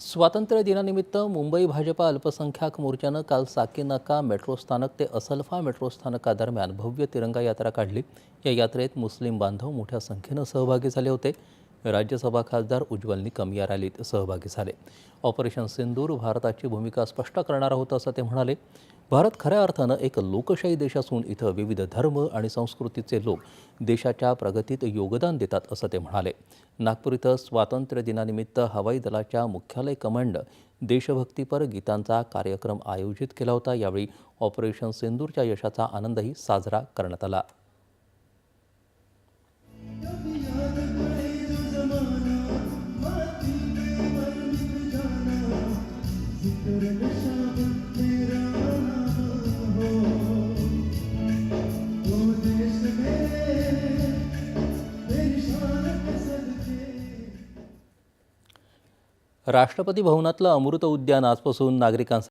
स्वातंत्र्य दिनानिमित्त मुंबई भाजपा अल्पसंख्याक मोर्चानं काल साकीनाका मेट्रो स्थानक ते असल्फा मेट्रो स्थानकादरम्यान भव्य तिरंगा यात्रा काढली. या यात्रेत मुस्लिम बांधव मोठ्या संख्येनं सहभागी झाले होते. राज्यसभा खासदार उज्ज्वल निकम या रॅलीत सहभागी झाले. ऑपरेशन सिंदूर भारताची भूमिका स्पष्ट करणारं होतं असं ते म्हणाले. भारत खऱ्या अर्थानं एक लोकशाही देश असून इथं विविध धर्म आणि संस्कृतीचे लोक देशाच्या प्रगतीत योगदान देतात असं ते म्हणाले. नागपूर इथं स्वातंत्र्य दिनानिमित्त हवाई दलाच्या मुख्यालय कमांड देशभक्तीपर गीतांचा कार्यक्रम आयोजित केला होता. यावेळी ऑपरेशन सिंदूरच्या यशाचा आनंदही साजरा करण्यात आला. राष्ट्रपती भवनातलं अमृत उद्यान आजपासून नागरिकांसाठी